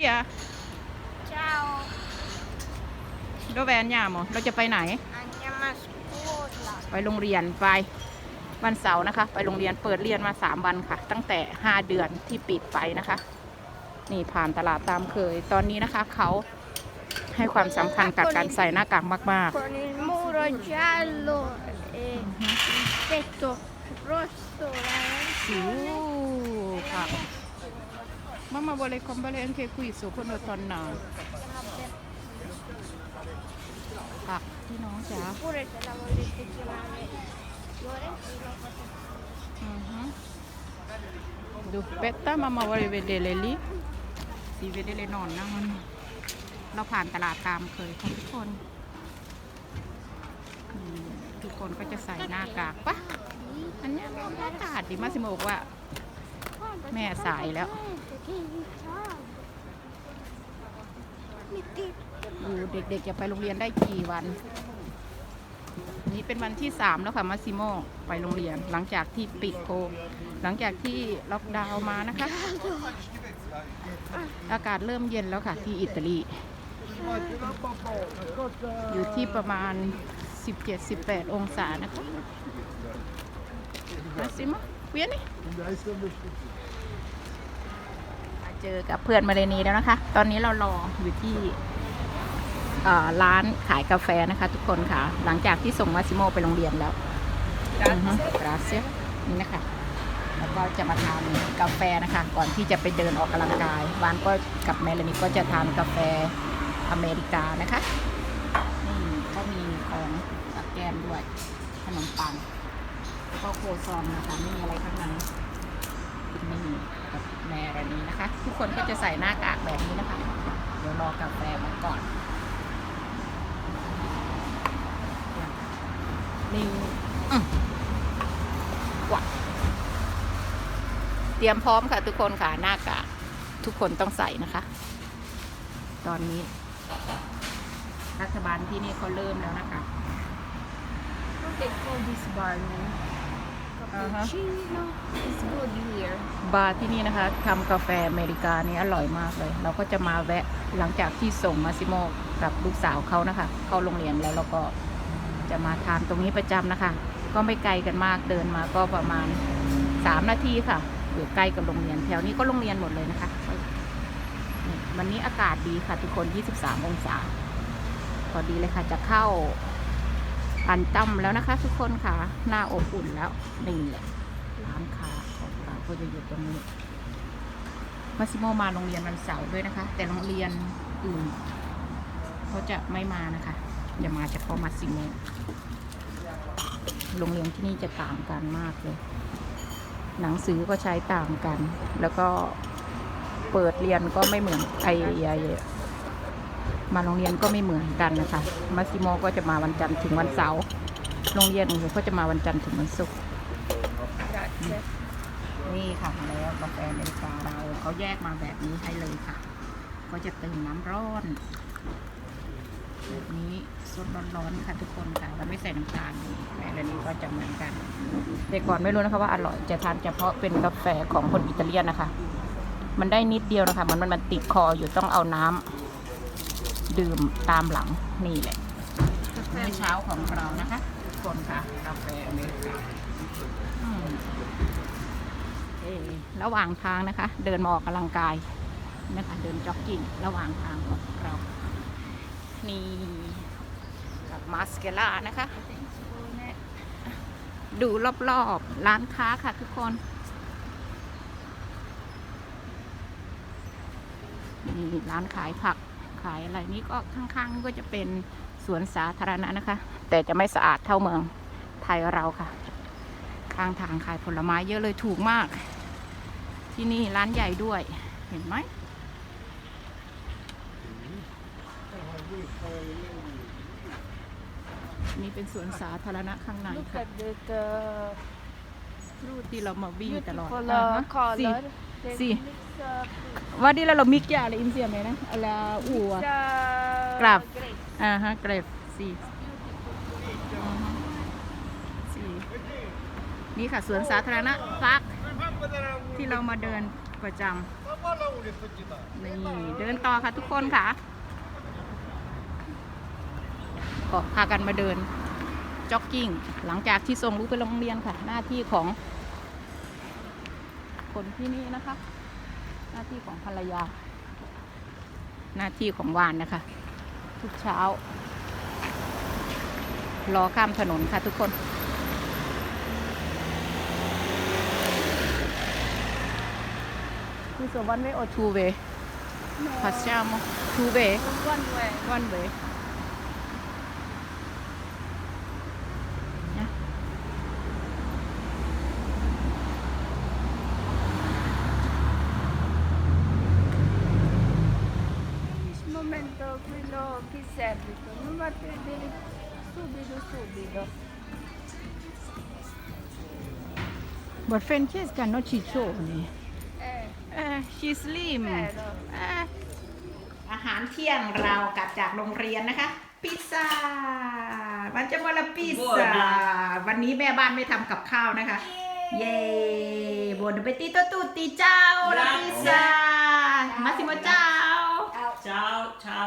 Via, Ciao, dove andiamo? เราจะไปไหน andiamo a scuola. ไปโรงเรียนไปวันเสาร์นะคะ ไปโรงเรียนเปิดเรียนมา3วันค่ะ ตั้งแต่5เดือนที่ปิดไปนะคะ นี่ผ่านตลาดตามเคย ตอนนี้นะคะเขาให้ความสำคัญกับการใส่หน้ากากมาก Con il muro giallo e il tetto rosso. la ๆสิว arancione. ค่ะ มามาบริคอมเบเลนเคคุยสุพนทนนาค่ะพี่น้องจ๋า Pure se la volete chiamare Fiorentino potete อือดูเบตตามามาบริเวณเดลลี่สีเวเดเลนอนนะมันเราผ่านตลาดตามเคยค่ะทุกคนอืมทุกคนก็จะใส่หน้ากากปะอันเนี้ยอากาศดีมากสิโมบอกว่า แม่สายแล้วดูเด็กๆจะไปโรงเรียนได้กี่วัน นี่เป็นวันที่สามแล้วค่ะมาซิโมไปโรงเรียนหลังจากที่ปิดโควิดหลังจากที่ล็อกดาวน์มานะคะ อากาศเริ่มเย็นแล้วค่ะที่อิตาลี อยู่ที่ประมาณ 17-18 องศานะคะมาซิโมเวียนนี่ เจอกับเพื่อนมาเลนีแล้วนะคะ ตอนนี้เรารออยู่ที่ร้านขายกาแฟนะคะ ทุกคนค่ะ หลังจากที่ส่งมาซิโมไปโรงเรียนแล้วกราเซียนี่นะคะแล้วก็จะมาทานกาแฟนะคะ ก่อนที่จะไปเดินออกกำลังกายวานก็กับเมลานีก็จะทานกาแฟอเมริกานะคะนี่ก็มีของกับแกมด้วยขนมปังแล้วก็โคซองนะคะ ไม่มีอะไรข้างใน ไม่มีกับแมรานีนะคะ ทุกคนก็จะใส่หน้ากากแบบนี้นะคะ เดี๋ยวรอกาแฟมาก่อนนี่อืมกว่าเตรียมพร้อมค่ะ ทุกคนค่ะหน้ากากทุกคนต้องใส่นะคะ ตอนนี้ รัฐบาลที่นี่เขาเริ่มแล้วนะคะ They call this bar now. Uh-huh. Cappuccino is good here. บาร์ที่นี่นะคะทำกาแฟอเมริกานี่อร่อยมากเลย เราก็จะมาแวะหลังจากที่ส่งมาซิโมกับลูกสาวเขานะคะ เข้าโรงเรียนแล้วเราก็จะมาทานตรงนี้ประจำนะคะ ก็ไม่ไกลกันมากเดินมาก็ประมาณสามนาทีค่ะอยู่ใกล้กับโรงเรียนแถวนี้ก็โรงเรียนหมดเลยนะคะนี่วันนี้อากาศดีค่ะทุกคน 23 องศาพอดีเลยค่ะจะเข้า อันตั้มแล้วนะคะ ทุกคนค่ะ หน้าอบอุ่นแล้วนี่แหละร้านค้าของเราก็จะอยู่ตรงนี้มาซิโมมาโรงเรียนวันเสาร์ด้วยนะคะ แต่โรงเรียนอื่นเขาจะไม่มานะคะอย่ามาเฉพาะมาซิโมโรงเรียนที่นี่จะต่างกันมากเลย หนังสือก็ใช้ต่างกัน แล้วก็เปิดเรียนก็ไม่เหมือนไอไอ มาโรงเรียนก็ไม่เหมือนกันนะคะมาซิโมก็จะมาวันจันทร์ถึงวันเสาร์โรงเรียนอื่นก็จะมาวันจันทร์ถึงวันศุกร์นี่ค่ะแล้วกาแฟอเมริกาเราเขาแยกมาแบบนี้ให้เลยค่ะ ก็จะเติมน้ำร้อนแบบนี้สดร้อนๆค่ะทุกคนค่ะเราไม่ใส่น้ำตาลแต่ละนี้ก็จะเหมือนกันแต่ก่อนไม่รู้นะคะว่าอร่อยจะทานเฉพาะเป็นกาแฟของคนอิตาเลียนนะคะ มันได้นิดเดียวนะคะมันมันมันติดคออยู่ต้องเอาน้ำ ดื่มตามหลังนี่แหละมื้อเช้าของเรานะคะทุกคนค่ะกาแฟอเมริกาเอ่ระหว่างทางนะคะ เดินมาออกกำลังกายนะคะเดินจ็อกกิ้งระหว่างทางของเรา นี่กับมาสเกล่านะคะ ดูรอบๆ ร้านค้าค่ะทุกคนนี่ร้านขายผัก ขายอะไรนี่ก็ข้างๆนี่ก็จะเป็นสวนสาธารณะนะคะ แต่จะไม่สะอาดเท่าเมืองไทยเราค่ะ ข้างทางขายผลไม้เยอะเลยถูกมาก ที่นี่ร้านใหญ่ด้วยเห็นไหมนี่เป็นสวนสาธารณะข้างใน Look ค่ะ at that uh, รูปที่เรามาวิ่งตลอด beautiful อ่า uh, ฮะ color. They Sì. mix, uh, ว่าดีแล้วเรามิกยาอะไรอินเซียไหมนะอะ ไรอู่ it's, อะ uh, Graph. great. อ่าฮะเกรฟสีสีนี่ค่ะสวนสาธารณะพักที่เรามาเดินประจำ pas là où les petits bas. นี่เดินต่อค่ะทุกคนค่ะก็พากันมาเดินจ็อกกิ้ง หลังจากที่ส่งลูกไปโรงเรียนค่ะ หน้าที่ของคนที่นี่นะคะ หน้าที่ของภรรยา หน้าที่ของวานนะคะ ทุกเช้า รอข้ามถนนค่ะทุกคน คือ so one way or two way No. Passiamo two way One way. one way นะ cervico, non va per dire subito subito. But Francesca no ciccioni. Eh. Eh, si è อาหารเที่ยงเรากลับจากโรงเรียนนะคะ พิซซ่ามันจะมาละพิซซ่าวันนี้แม่บ้านไม่ทำกับข้าวนะคะ เย้บนไปตีตัวตูดตีเจ้าละพิซซ่ามาซิโมเจ้าเช้าเช้า